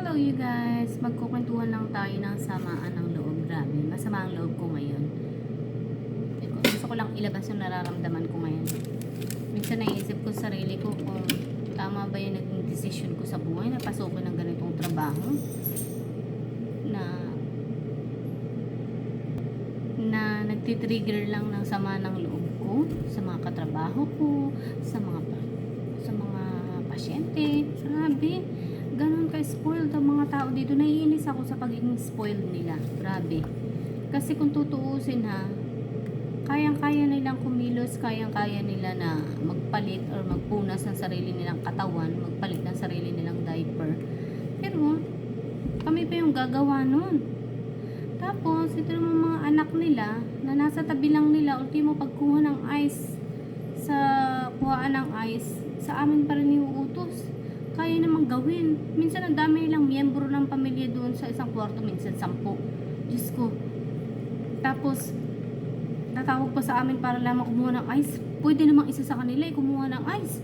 Hello you guys! Magkukwentuhan lang tayo ng samaan ng loob. Grabe, masama ang loob ko ngayon. Gusto ko lang ilabas yung nararamdaman ko ngayon. Minsan naisip ko sa sarili ko kung tama ba yung naging decision ko sa buhay na pasukin ng ganitong trabaho na na nagtitrigger lang ng sama ng loob ko sa mga katrabaho ko, sa mga sa mga pasyente. Grabe, ganun ka-spoiled ang mga tao dito. Naiinis ako sa pagiging spoiled nila. Grabe. Kasi kung tutuusin ha, kayang-kaya nilang kumilos, kayang-kaya nila na magpalit or magpunas ng sarili nilang katawan, magpalit ng sarili nilang diaper. Pero, kami pa yung gagawa nun. Tapos, ito naman mga anak nila na nasa tabi lang nila, ultimo pagkuha ng ice sa kuhaan ng ice, sa amin pa rin iuutos. Kaya namang gawin. Minsan ang dami nilang miyembro ng pamilya doon sa isang kwarto, minsan sampu. Diyos ko. Tapos, tatawag pa sa amin para lamang kumuha ng ice. Pwede namang isa sa kanila eh, kumuha ng ice.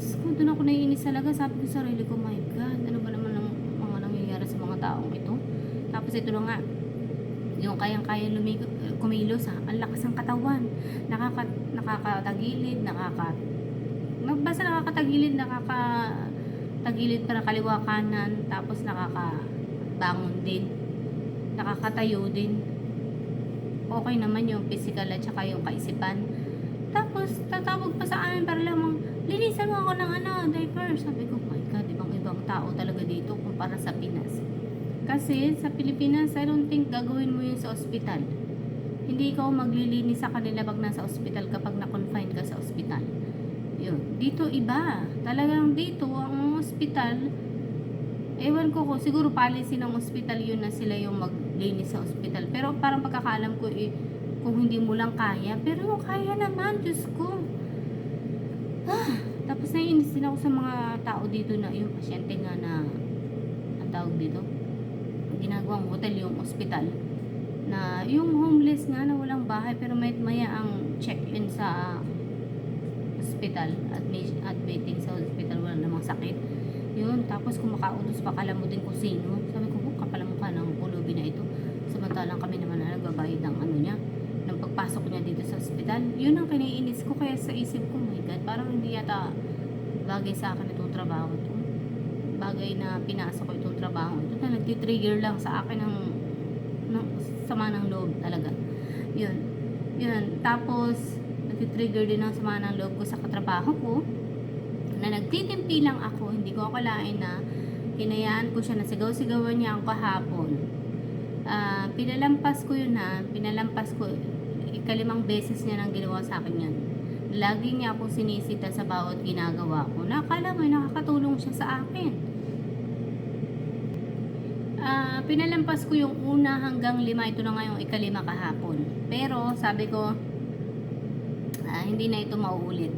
Diyos ko, doon ako naiinis talaga. Sabi ko sa sarili ko, my God, ano ba naman ang mga nangyayari sa mga taong ito? Tapos ito na nga, yung kayang-kaya lumigo, kumilos ha, ang lakas ng katawan. Nakaka, nakakatagilid, nakaka, basta nakakatagilid, nakakatagilid para kaliwa kanan, tapos nakakabangon din, nakakatayo din. Okay naman yung physical at saka yung kaisipan. Tapos, tatawag pa sa amin para lamang, linisan mo ako ng ano, diaper. Sabi ko, my God, ibang ibang tao talaga dito kumpara sa Pinas. Kasi sa Pilipinas, I don't think gagawin mo yun sa ospital. Hindi ikaw maglilinis sa kanila pag nasa ospital kapag na-confine ka sa ospital. Yun. Dito iba. Talagang dito, ang ospital, ewan ko ko, siguro policy ng ospital yun na sila yung maglinis sa ospital. Pero parang pagkakalam ko, eh, kung hindi mo lang kaya. Pero kaya naman, Diyos ko. Ah, tapos naiinis din ako sa mga tao dito na yung pasyente nga na ang tawag dito ginagawang hotel yung ospital na yung homeless nga na walang bahay pero may maya ang check-in sa hospital admi- admitting sa hospital wala namang sakit tapos kung makautos pa kala mo din kung sino. Sabi ko oh, kapala mukha ng pulubi na ito. Samantalang kami naman na nagbabayad ng ano niya ng pagpasok niya dito sa hospital yun ang kiniinis ko kaya sa isip ko my god parang hindi yata bagay sa akin itong trabaho to. Bagay na pinasok ko itong trabaho ito na nagtitrigger lang sa akin ng, ng sama ng loob talaga. Yun. Yun. Tapos nagtitrigger din ng sama ng loob ko sa katrabaho ko na nagtitimpi lang ako hindi ko akalain na hinayaan ko siya na sigaw-sigawan niya ang kahapon Ah, pinalampas ko yun ha pinalampas ko ikalimang beses niya nang ginawa sa akin yan lagi niya akong sinisita sa bawat ginagawa ko. Nakala mo, nakakatulong siya sa akin. Ah, pinalampas ko yung una hanggang lima. Ito na nga yung ikalima kahapon. Pero, sabi ko, ah, hindi na ito mauulit.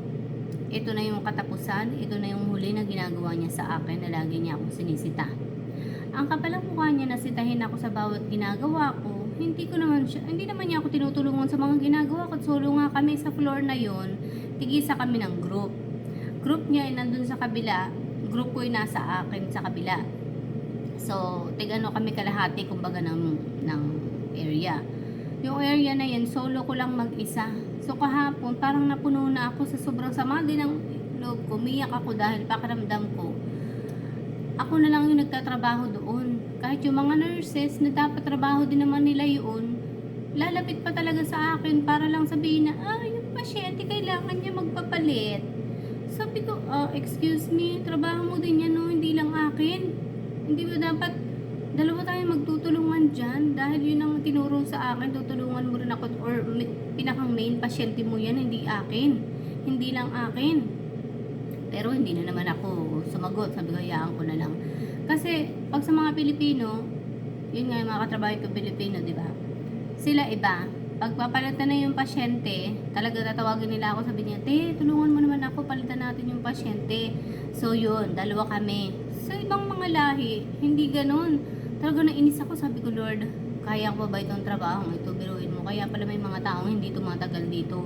Ito na yung katapusan. Ito na yung huli na ginagawa niya sa akin na lagi niya akong sinisita. Ang kapalang mukha niya na sitahin ako sa bawat ginagawa ko, hindi ko naman siya, hindi naman niya ako tinutulungan sa mga ginagawa ko. Solo nga kami sa floor na yon, tigisa kami ng group. Group niya ay nandun sa kabila, group ko ay nasa akin sa kabila. So, tigano kami kalahati kumbaga ng, ng area. Yung area na yan, solo ko lang mag-isa. So, kahapon, parang napuno na ako sa sobrang sama din ng loob ko. Umiyak ako dahil pakiramdam ko, ako na lang yung nagtatrabaho doon. Kahit yung mga nurses na dapat trabaho din naman nila yun, lalapit pa talaga sa akin para lang sabihin na, ah, yung pasyente kailangan niya magpapalit. Sabi ko, ah, excuse me, trabaho mo din yan, no? hindi lang akin. Hindi ba dapat dalawa tayo magtutulungan dyan dahil yun ang tinuro sa akin, tutulungan mo rin ako or pinakang main pasyente mo yan, hindi akin. Hindi lang akin. Pero hindi na naman ako sumagot. Sabi ko, hayaan ko na lang. Kasi, pag sa mga Pilipino, yun nga yung mga katrabaho ko Pilipino, di ba? Sila iba. Pag papalitan na yung pasyente, talaga tatawagin nila ako, sabi niya, te, tulungan mo naman ako, palitan natin yung pasyente. So, yun, dalawa kami. Sa ibang mga lahi, hindi ganun. Talaga nainis ako, sabi ko, Lord, kaya ko ba itong trabaho ito? Biruin mo. Kaya pala may mga taong hindi tumatagal dito.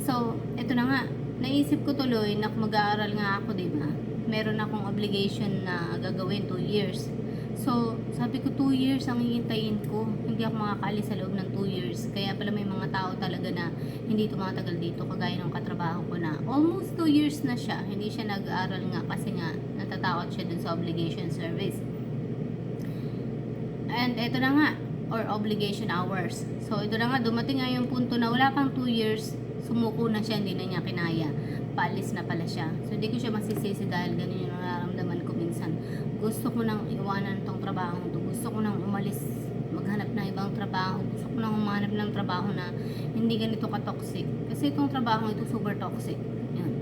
So, eto na nga, naisip ko tuloy na mag-aaral nga ako, di ba? Meron akong obligation na gagawin 2 years. So, sabi ko 2 years ang hihintayin ko. Hindi ako makakaalis sa loob ng 2 years. Kaya pala may mga tao talaga na hindi tumatagal dito kagaya ng katrabaho ko na almost 2 years na siya. Hindi siya nag-aaral nga kasi nga natatakot siya dun sa obligation service. And ito na nga, or obligation hours. So, ito na nga, dumating nga yung punto na wala pang 2 years, sumuko na siya, hindi na niya kinaya. Paalis na pala siya. So, hindi ko siya masisisi dahil ganun yung nararamdaman ko minsan. Gusto ko nang iwanan tong trabaho to. Gusto ko nang umalis, maghanap ng ibang trabaho. Gusto ko nang umanap ng trabaho na hindi ganito ka-toxic. Kasi itong trabaho ito super toxic. Yun.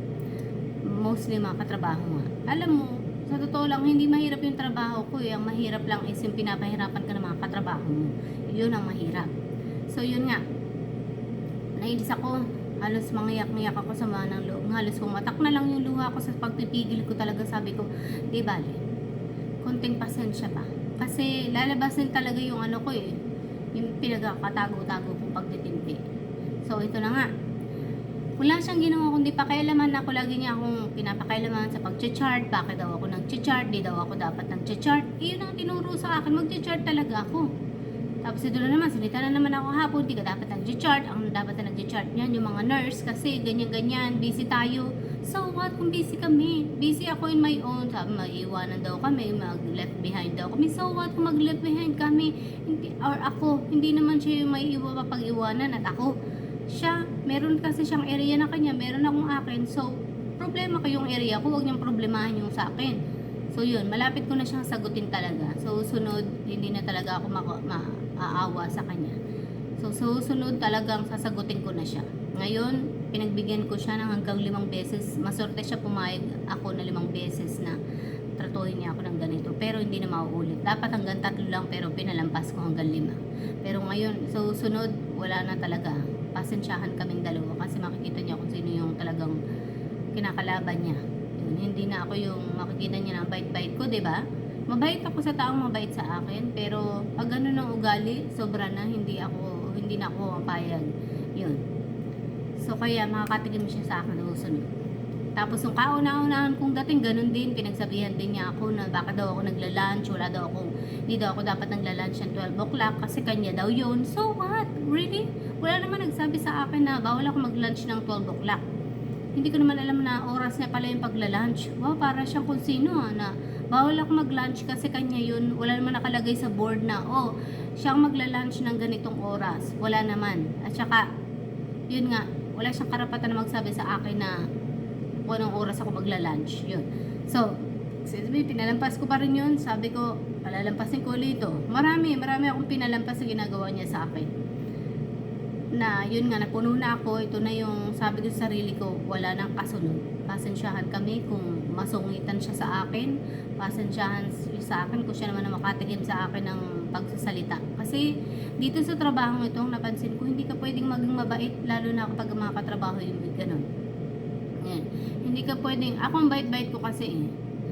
Mostly mga katrabaho nga. Alam mo, sa totoo lang, hindi mahirap yung trabaho ko eh. Ang mahirap lang is yung pinapahirapan ka ng mga katrabaho mo. Yun ang mahirap. So, yun nga. Nailis ako. Halos mangiyak-ngiyak ako sa mga ng loob. Halos pumatak na lang yung luha ko sa pagpipigil ko talaga. Sabi ko, di bale, konting pasensya pa. Kasi lalabasin talaga yung ano ko eh. Yung pinagkakatago-tago kong pagtitimpi. So, ito na nga wala siyang ginawa kundi pakialaman. Ako lagi niya akong pinapakailaman sa pag-chart bakit daw ako nag-chart di daw ako dapat nag-chart iyon ang tinuro sa akin. Mag-chart talaga ako. Tapos ito na naman sinita na naman ako hapon. Di ka dapat nag-chart ang dapat na nag-chart niyan yung mga nurse kasi ganyan-ganyan. Busy tayo. So what kung busy kami? Busy ako in my own sabi maiiwanan daw kami. Mag left behind daw kami. So what kung mag left behind kami? Hindi, or ako hindi naman siya yung may iwa papag-iwanan at ako siya, meron kasi siyang area na kanya, meron akong akin. So, problema ko yung area ko, huwag niyang problemahan yung sa akin. So, yun, malapit ko na siyang sagutin talaga. So, sunod, hindi na talaga ako maaawa sa kanya. So, susunod talagang sasagutin ko na siya. Ngayon, pinagbigyan ko siya ng hanggang limang beses. Masorte siya pumayag ako na limang beses na tratuhin niya ako ng ganito. Pero hindi na mauulit. Dapat hanggang tatlo lang pero pinalampas ko hanggang lima. Pero ngayon, so sunod, wala na talaga. Pasensyahan kaming dalawa kasi makikita niya kung sino yung talagang kinakalaban niya. Yun, hindi na ako yung makikita niya ng bait-bait ko, 'di ba? Mabait ako sa taong mabait sa akin, pero pag ganun ang ugali, sobra na hindi ako hindi na ako mapayag. Yun. So kaya makakatigim siya sa akin ng susunod. Tapos yung kauna-unahan kong dating, ganun din, pinagsabihan din niya ako na baka daw ako nagla-lunch, wala daw ako, hindi daw ako dapat nagla-lunch ng 12 o'clock kasi kanya daw yun. So what? Really? Wala naman nagsabi sa akin na bawal ako mag-lunch ng 12 o'clock. Hindi ko naman alam na oras niya pala yung pagla-lunch. Wow, para siyang kung sino ah, na bawal ako mag-lunch kasi kanya yun. Wala naman nakalagay sa board na, oh, siyang magla-lunch ng ganitong oras. Wala naman. At saka, yun nga, wala siyang karapatan na magsabi sa akin na kung anong oras ako magla-lunch. Yun. So, excuse me, pinalampas ko pa rin yun. Sabi ko, palalampasin ko ulit ito. Marami, marami akong pinalampas sa ginagawa niya sa akin. Na, yun nga, napuno na ako. Ito na yung sabi ko sa sarili ko, wala nang kasunod. Pasensyahan kami kung masungitan siya sa akin. Pasensyahan sa akin kung siya naman na makatigim sa akin ng pagsasalita. Kasi, dito sa trabaho ito, napansin ko, hindi ka pwedeng maging mabait, lalo na kapag mga katrabaho yung ganun. Yan. Hindi ka pwedeng, ako ang bait-bait ko kasi eh.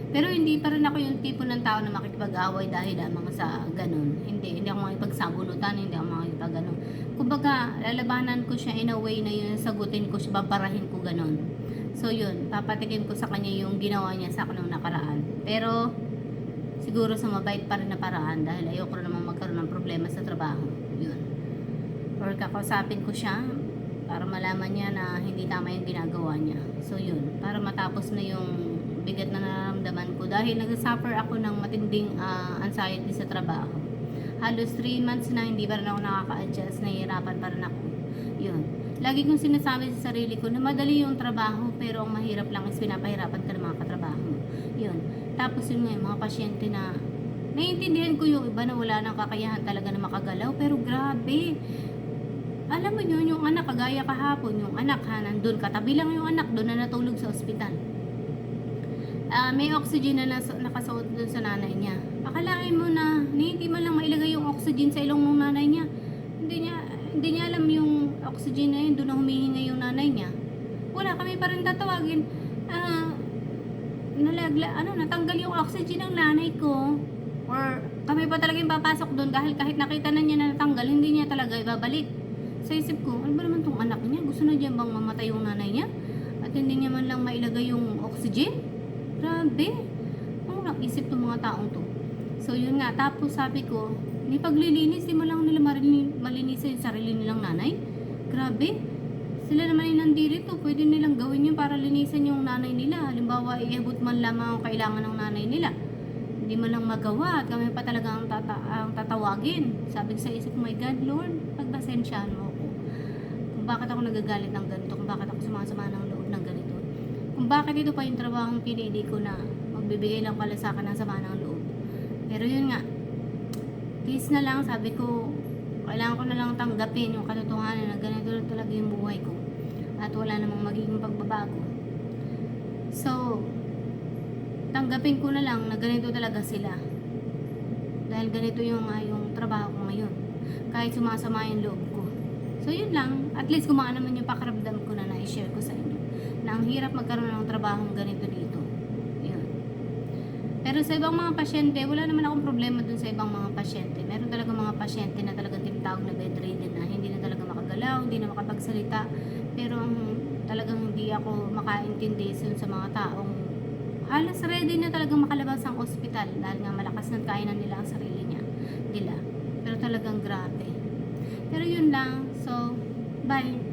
Pero hindi pa rin ako yung tipo ng tao na makikipag-away dahil lamang sa ganun. Hindi, hindi ako makipagsabunutan, hindi ako makikipag ganun. Kumbaga, lalabanan ko siya in a way na yun, sagutin ko siya, babarahin ko ganun. So yun, papatikin ko sa kanya yung ginawa niya sa akin nung nakaraan. Pero, siguro sa mabait pa rin na paraan dahil ayoko naman magkaroon ng problema sa trabaho. Yun. Or kakausapin ko siya, para malaman niya na hindi tama yung ginagawa niya. So yun, para matapos na yung bigat na nararamdaman ko dahil nag-suffer ako ng matinding ah, anxiety sa trabaho. Halos 3 months na hindi pa rin ako nakaka-adjust, nahihirapan pa rin ako. Yun. Lagi kong sinasabi sa sarili ko na madali yung trabaho pero ang mahirap lang is pinapahirapan ka ng mga katrabaho. Yun. Tapos yun nga, yung mga pasyente na naiintindihan ko yung iba na wala nang kakayahan talaga na makagalaw pero grabe alam mo yun, yung anak, kagaya kahapon, yung anak ha, nandun, katabi lang yung anak, doon na natulog sa ospital. Ah, may oxygen na nas- nakasuot doon sa nanay niya. Akalain mo na, hindi man lang mailagay yung oxygen sa ilong ng nanay niya. Hindi niya, hindi niya alam yung oxygen na yun, doon na humihinga yung nanay niya. Wala kami pa rin tatawagin. Ah, nalagla, ano, natanggal yung oxygen ng nanay ko. Or kami pa talaga yung papasok doon dahil kahit nakita na niya na natanggal, hindi niya talaga ibabalik. Sa isip ko, ano ba naman tong anak niya? Gusto na dyan bang mamatay yung nanay niya? At hindi niya man lang mailagay yung oxygen? Grabe. Ano lang isip tong mga taong to? So yun nga, tapos sabi ko, ni paglilinis, di mo lang nila malinisan yung sarili nilang nanay. Grabe. Sila naman yung nandito, pwede nilang gawin yun para linisan yung nanay nila. Halimbawa, iabot man lamang ang kailangan ng nanay nila. Hindi mo lang magawa at kami pa talaga ang, tata ang tatawagin. Sabi ko sa isip ko, my God, Lord, pagpasensyahan mo ako. Kung bakit ako nagagalit ng ganito, kung bakit ako sumasama ng loob ng ganito. Kung bakit ito pa yung trabahong pinili ko na magbibigay lang pala sa akin ng sama ng loob. Pero yun nga, tiis na lang, sabi ko, kailangan ko na lang tanggapin yung katotohanan na ganito lang talaga yung buhay ko. At wala namang magiging pagbabago. Tanggapin ko na lang na ganito talaga sila. Dahil ganito yung, ah, yung trabaho ko ngayon. Kahit sumasama yung loob ko. So, yun lang. At least gumaan naman yung pakaramdam ko na na-share ko sa inyo. Na ang hirap magkaroon ng trabahong ganito dito. Yun. Pero sa ibang mga pasyente, wala naman akong problema dun sa ibang mga pasyente. Meron talaga mga pasyente na talagang tinatawag na bedridden na hindi na talaga makagalaw, hindi na makapagsalita. Pero ang talagang hindi ako makaintindi sa mga taong halos ready na talagang makalabas ang ospital dahil nga malakas na kainan nila ang sarili niya nila. Pero talagang grabe. Pero yun lang. So, bye.